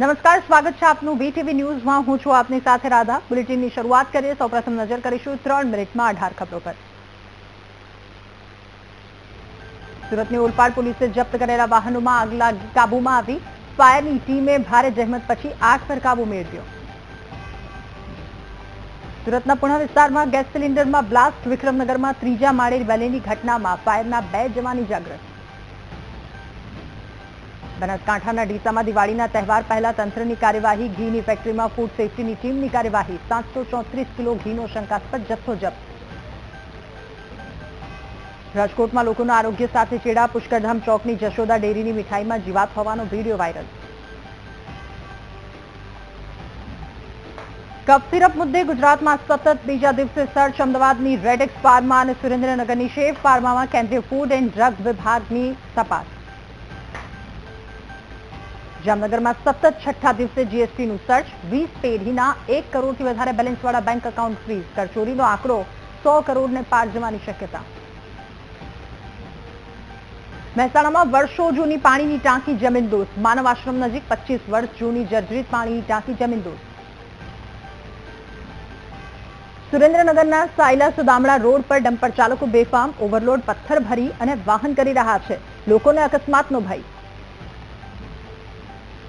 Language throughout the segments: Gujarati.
નમસ્કાર, સ્વાગત છે આપનું વીટીવી ન્યૂઝમાં. હું છું આપની સાથે રાધા. બુલેટિનની શરૂઆત કરીએ. સૌપ્રથમ નજર કરીશું ત્રણ મિનિટમાં અઢાર ખબરો પર. સુરતની ઓલપાડ પોલીસે જપ્ત કરેલા વાહનોમાં આગ કાબુમાં આવી. ફાયરની ટીમે ભારે જહેમત પછી આગ પર કાબુ મેળવ્યો. સુરતના પુણા વિસ્તારમાં ગેસ સિલિન્ડરમાં બ્લાસ્ટ વિક્રમનગરમાં ત્રીજા માળે બનેલી ઘટનામાં ફાયરના બે જવાન ઇજાગ્રસ્ત. બનાસકાંઠાના ડીસામાં દિવાળીના તહેવાર પહેલા તંત્રની કાર્યવાહી, ઘીની ફેક્ટરીમાં ફૂડ સેફટીની ટીમની કાર્યવાહી. સાતસો કિલો ઘીનો શંકાસ્પદ જથ્થો જપ્ત રાજકોટમાં લોકોના આરોગ્ય સાથે ચેડા પુષ્કરધામ ચોકની જશોદા ડેરીની મીઠાઈમાં જીવાત હોવાનો વીડિયો વાયરલ કફ સિરપ મુદ્દે ગુજરાતમાં સતત બીજા દિવસે સર્ચ અમદાવાદની રેડેક્સ ફાર્મા અને સુરેન્દ્રનગરની શેફ ફાર્મામાં કેન્દ્રીય ફૂડ એન્ડ ડ્રગ વિભાગની તપાસ. જામનગરમાં સતત છઠ્ઠા દિવસે જીએસટીનું સર્ચ વીસ પેઢીના એક કરોડથી વધારે બેલેન્સવાળા બેંક એકાઉન્ટ ફ્રીઝ કરચોરીનો આંકડો સો કરોડને પાર જવાની શક્યતા. મહેસાણામાં વર્ષો જૂની પાણીની ટાંકી જમીનદોસ્ત માનવ આશ્રમ નજીક પચીસ વર્ષ જૂની જર્જરિત પાણીની ટાંકી જમીનદોસ્ત સુરેન્દ્રનગરના સાયલા સુદામડા રોડ પર ડમ્પર ચાલકો બેફામ, ઓવરલોડ, પથ્થર ભરી અને વાહન કરી રહ્યા છે. લોકોને અકસ્માતનો ભય.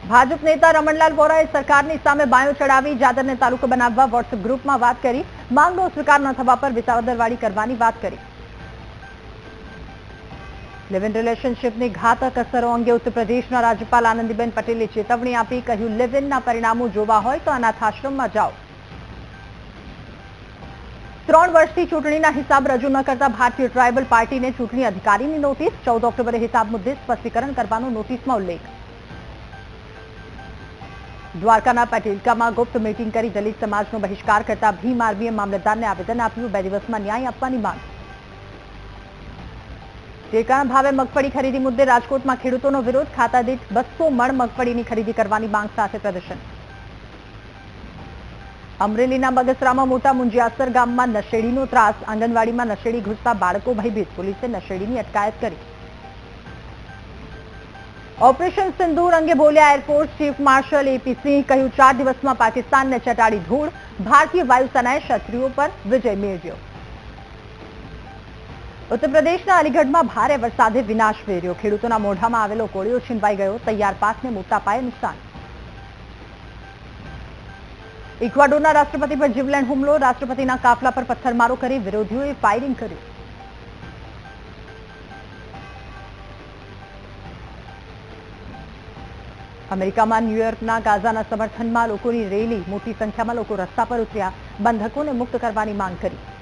ભાજપ નેતા રમણલાલ વોરાએ સરકારની સામે બાયો ચડાવી, જાદરને તાલુકો બનાવવા વોટ્સએપ ગ્રુપમાં વાત કરી. માંગનો સ્વીકાર ન થવા પર વિસાવદરવાળી કરવાની વાત કરી. લિવ ઇન રિલેશનશીપની ઘાતક અસરો અંગે ઉત્તર પ્રદેશના રાજ્યપાલ આનંદીબેન પટેલે ચેતવણી આપી, કહ્યું લિવ ઇનના પરિણામો જોવા હોય તો અનાથાશ્રમમાં જાઓ. ત્રણ વર્ષથી ચૂંટણીના હિસાબ રજૂ ન કરતા ભારતીય ટ્રાયબલ પાર્ટીને ચૂંટણી અધિકારીની નોટિસ. ચૌદ ઓક્ટોબરે હિસાબ મુદ્દે સ્પષ્ટીકરણ કરવાનો નોટિસમાં ઉલ્લેખ. દ્વારકાના પેટિલકામાં ગુપ્ત મીટિંગ કરી દલિત સમાજનો બહિષ્કાર કરતા ભીમ આર્મીએ મામલતદારને આવેદન આપ્યું. બે દિવસમાં ન્યાય આપવાની માંગ. ટેકાના ભાવે મગફળી ખરીદી મુદ્દે રાજકોટમાં ખેડૂતોનો વિરોધ ખાતા દીઠ બસો મણ મગફળીની ખરીદી કરવાની માંગ સાથે પ્રદર્શન. અમરેલીના બગસરામાં મોટા મુંજિયાસર ગામમાં નશેડીનો ત્રાસ, આંગણવાડીમાં નશેડી ઘૂસતા બાળકો ભયભીત, પોલીસે નશેડીની અટકાયત કરી. ઓપરેશન સિંદૂર અંગે બોલ્યા air force chief marshal AP Singh કહ્યું, ચાર દિવસમાં પાકિસ્તાનને ચટાડી ધૂળ. ભારતીય વાયુસેનાએ શત્રુઓ પર વિજય મેળવ્યો. ઉત્તર અલીગઢમાં ભારે વરસાદે વિનાશ વેર્યો. ખેડૂતોના મોઢામાં આવેલો કોળિયો છીનવાઈ ગયો. તૈયાર પાકને મોટા પાયે નુકસાન. ઇક્વાડોરના રાષ્ટ્રપતિ પર જીવલેણ હુમલો. રાષ્ટ્રપતિના કાફલા પર પથ્થરમારો કરી વિરોધીઓએ ફાયરિંગ કર્યું. અમેરિકામાં ન્યુયોર્કના ગાઝાના સમર્થનમાં લોકોની રેલી, મોટી સંખ્યામાં લોકો રસ્તા પર ઉતર્યા, બંધકોને મુક્ત કરવાની માંગ કરી.